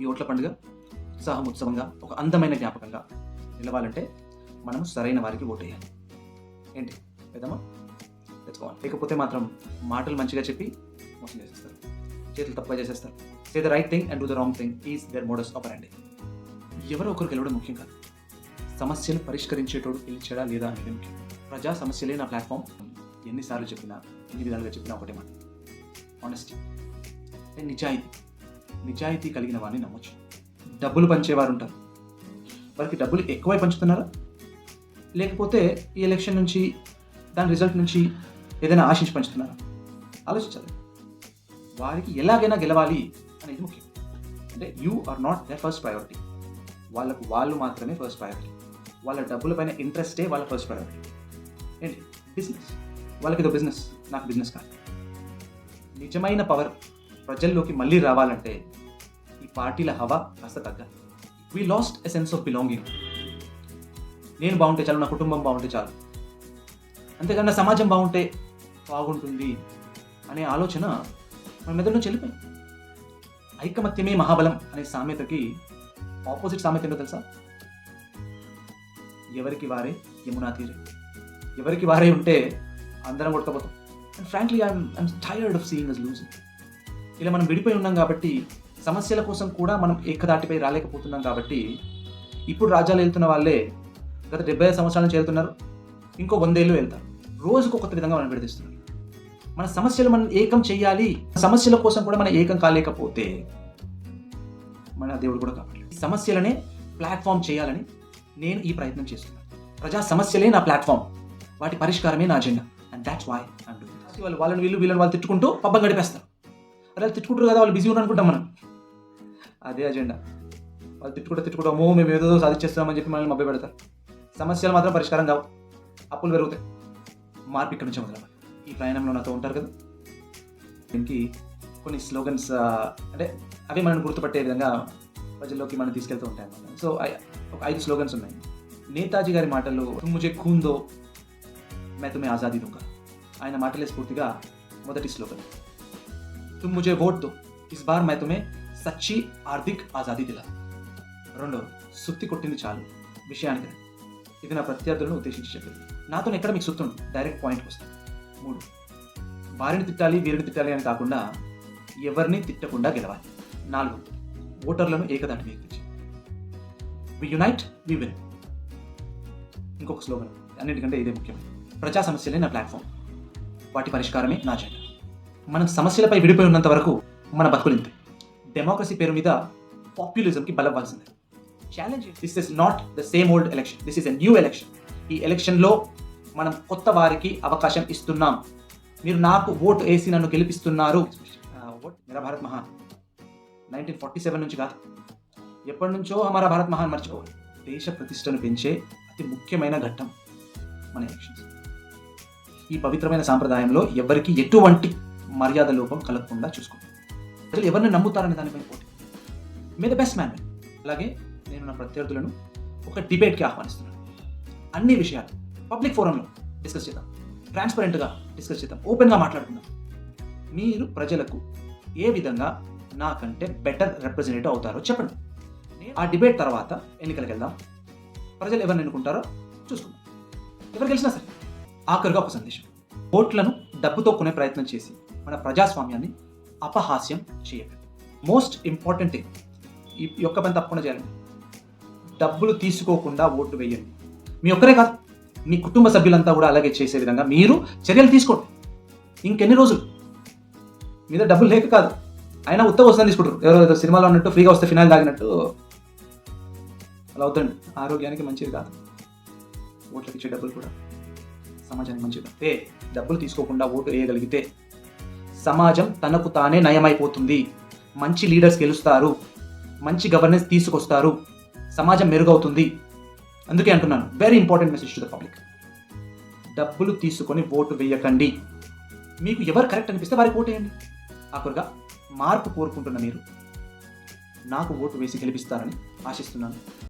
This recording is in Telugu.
ఈ ఓట్ల పండుగ ఉత్సాహం ఉత్సవంగా ఒక అందమైన జ్ఞాపకంగా నిలవాలంటే మనం సరైన వారికి ఓటేయాలి. ఏంటి? పెద్దమ్మా? తెచ్చుకోవాలి లేకపోతే మాత్రం మాటలు మంచిగా చెప్పి మోసం చేసేస్తారు. చేతులు తప్పుగా చేసేస్తారు. Say the right thing and do the wrong thing is their modus operandi ఎవరో ఒకరు గెలవడం ముఖ్యం కాదు. సమస్యలు పరిష్కరించేటోడు గెలిచాడా లేదా అనేది ముఖ్యం. ప్రజా సమస్యలే నా ప్లాట్ఫామ్ ఎన్నిసార్లు చెప్పినా ఎన్ని విధాలుగా చెప్పినా ఒకటే మాట. ఆనెస్టీ నిజాయితీ. నిజాయితీ కలిగిన వాడిని నమ్మొచ్చు. డబ్బులు పంచేవారు ఉంటారు వారికి డబ్బులు ఎక్కువై పంచుతున్నారా? లేకపోతే ఈ ఎలక్షన్ నుంచి దాని రిజల్ట్ నుంచి ఏదైనా ఆశించి పంచుతున్నారా? ఆలోచించాలి. వారికి ఎలాగైనా గెలవాలి అనేది ముఖ్యం. అంటే you are not the first priority. వాళ్ళకు వాళ్ళు మాత్రమే ఫస్ట్ ప్రయారిటీ. వాళ్ళ డబ్బులపైన ఇంట్రెస్టే వాళ్ళ ఫస్ట్ ప్రయారిటీ. ఏంటి? బిజినెస్. వాళ్ళకి ఏదో బిజినెస్. నాకు బిజినెస్ కాదు. నిజమైన పవర్ ప్రజల్లోకి మళ్ళీ రావాలంటే ఈ పార్టీల హవా కాస్త తగ్గాలి we lost a sense of belonging నేను బాగుంటే చాలు నా కుటుంబం బాగుంటే చాలు. అంతేకాని నా సమాజం బాగుంటే బాగుంటుంది అనే ఆలోచన మన మెదడు నుంచి వెళ్ళిపోయింది. ఐకమత్యమే మహాబలం అనే సామెతకి ఆపోజిట్ సామెత ఏంటో తెలుసా? ఎవరికి వారే యమునా తీరే. ఎవరికి వారే ఉంటే అందరం కొట్టుకపోతాం. And frankly I'm I'm tired of seeing us losing ఇలా మనం విడిపోయి ఉన్నాం కాబట్టి సమస్యల కోసం కూడా మనం ఏకదాటిపై రాలేకపోతున్నాం కాబట్టి ఇప్పుడు రాజ్యాలు వెళ్తున్న వాళ్ళే గత డెబ్బై ఐదు సంవత్సరాల నుంచి వెళ్తున్నారు. ఇంకో వందేళ్ళు వెళ్తారు. రోజుకు కొత్త విధంగా మనం విడదీస్తున్నారు. మన సమస్యలు మనం ఏకం చేయాలి సమస్యల కోసం కూడా మనం ఏకం కాలేకపోతే మన దేవుడు కూడా కాబట్టి సమస్యలనే ప్లాట్ఫామ్ చేయాలని నేను ఈ ప్రయత్నం చేస్తున్నాను. ప్రజా సమస్యలే నా ప్లాట్ఫామ్. వాటి పరిష్కారమే నా agenda. And that's why and వాళ్ళు వాళ్ళని వీళ్ళు వీళ్ళని వాళ్ళు తిట్టుకుంటూ పబ్బం గడిపేస్తారు. అరే వాళ్ళు తిట్టుకుంటారు కదా వాళ్ళు బిజీ ఉన్నారు అనుకుంటాం మనం. అదే అజెండా. వాళ్ళు తిట్టుకుంటా తిట్టుకుంటా. అమ్మో మేము ఏదో సాధించేస్తామని చెప్పి మనల్ని మభ్య పెడతారు. సమస్యలు మాత్రం పరిష్కారం కావు. అప్పులు పెరుగుతాయి. మార్పు ఇక్కడ నుంచి మొదలవ్వాలి. ఈ ప్రయాణంలో నాతో ఉంటారు కదా. దీనికి కొన్ని స్లోగన్స్ అంటే అవి మనం గుర్తుపట్టే విధంగా ప్రజల్లోకి మనం తీసుకెళ్తూ ఉంటాయి అన్నమాట. సో ఒక ఐదు స్లోగన్స్ ఉన్నాయి. నేతాజీ గారి మాటలు "తుమ్ ఖూన్ దో మే తుమే ఆజాదీ దూంగా ఆయన మాటలే స్ఫూర్తిగా మొదటి స్లోగన్. తుమ్ मुझे వోట్ దో ఇస్ బార్ మే तुम्हें సచ్చి ఆర్థిక్ ఆజాదీ దిలా రెండవది సుత్తి కొట్టింది చాలు విషయానికి ఇది నా ప్రత్యర్థులను ఉద్దేశించి చెప్పింది నాతో ఎక్కడ మీకు సుత్తుండు డైరెక్ట్ పాయింట్కి వస్తాను మూడు వారిని తిట్టాలి వీరిని తిట్టాలి అని కాకుండా ఎవరిని తిట్టకుండా గెలవాలి నాలుగు ఓటర్లను ఏకదాటి వ్యక్తించి వి యునైట్ వి విన్ ఇంకొక స్లోగన్ అన్నిటికంటే ఇదే ముఖ్యం ప్రజా సమస్యలే నా ప్లాట్ఫామ్ వాటి పరిష్కారమే నా జెండా మనం సమస్యలపై విడిపోయి ఉన్నంత వరకు మన బతుకులింతే. డెమోక్రసీ పేరు మీద పాపులిజంకి బలవ్వాల్సిందే. Challenge this is not the same old election this is a new election ఈ ఎలక్షన్లో మనం కొత్త వారికి అవకాశం ఇస్తున్నాం. మీరు నాకు ఓటు వేసి నన్ను గెలిపిస్తున్నారు. ఓట్ మేరా భారత్ మహాన్? నైన్టీన్ ఫార్టీ సెవెన్ నుంచి కాదు. ఎప్పటి నుంచో హమారా భారత్ మహాన్ మర్చిపోవాలి. దేశ ప్రతిష్టను పెంచే అతి ముఖ్యమైన ఘట్టం మన ఎలక్షన్స్ ఈ పవిత్రమైన సాంప్రదాయంలో ఎవరికి ఎటువంటి మర్యాద లోపం కలగకుండా చూసుకుంటాం. ప్రజలు ఎవరిని నమ్ముతారనే దానిపై పోటీ. మే ద బెస్ట్ మ్యాన్ అలాగే నేను నా ప్రత్యర్థులను ఒక డిబేట్కి ఆహ్వానిస్తున్నాను. అన్ని విషయాలు పబ్లిక్ ఫోరంలో డిస్కస్ చేద్దాం. ట్రాన్స్పరెంట్గా డిస్కస్ చేద్దాం. ఓపెన్గా మాట్లాడుకుందాం. మీరు ప్రజలకు ఏ విధంగా నాకంటే బెటర్ రిప్రజెంటేటివ్ అవుతారో చెప్పండి. ఆ డిబేట్ తర్వాత ఎన్నికలకు వెళ్దాం. ప్రజలు ఎవరిని ఎన్నుకుంటారో చూసుకుందాం. ఎవరు గెలిచినా సరే ఆఖరుగా ఒక సందేశం. ఓట్లను డబ్బుతో కొనే ప్రయత్నం చేసి మన ప్రజాస్వామ్యాన్ని అపహాస్యం చేయకండి. మోస్ట్ ఇంపార్టెంట్ థింగ్ ఈ యొక్క పని తప్పకుండా చేయాలండి. డబ్బులు తీసుకోకుండా ఓటు వేయండి. మీ ఒక్కరే కాదు మీ కుటుంబ సభ్యులంతా కూడా అలాగే చేసే విధంగా మీరు చర్యలు తీసుకోండి. ఇంకెన్ని రోజులు? మీద డబ్బులు లేక కాదు. అయినా ఉత్తమ వస్తుంది తీసుకుంటారు. ఎవరో సినిమాలో ఉన్నట్టు ఫ్రీగా వస్తే ఫినాయిల్ తాగినట్టు. అలా అవుతుంది ఆరోగ్యానికి మంచిది కాదు. ఓట్లకి ఇచ్చే డబ్బులు కూడా. సమాజానికి మంచిది అంటే డబ్బులు తీసుకోకుండా ఓటు వేయగలిగితే సమాజం తనకు తానే నయమైపోతుంది. మంచి లీడర్స్ గెలుస్తారు. మంచి గవర్నెన్స్ తీసుకొస్తారు. సమాజం మెరుగవుతుంది. అందుకే అంటున్నాను very important message to the public డబ్బులు తీసుకొని ఓటు వేయకండి. మీకు ఎవరు కరెక్ట్ అనిపిస్తే వారికి ఓటు వేయండి. ఆఖరుగా మార్పు కోరుకుంటున్న మీరు నాకు ఓటు వేసి గెలిపిస్తారని ఆశిస్తున్నాను.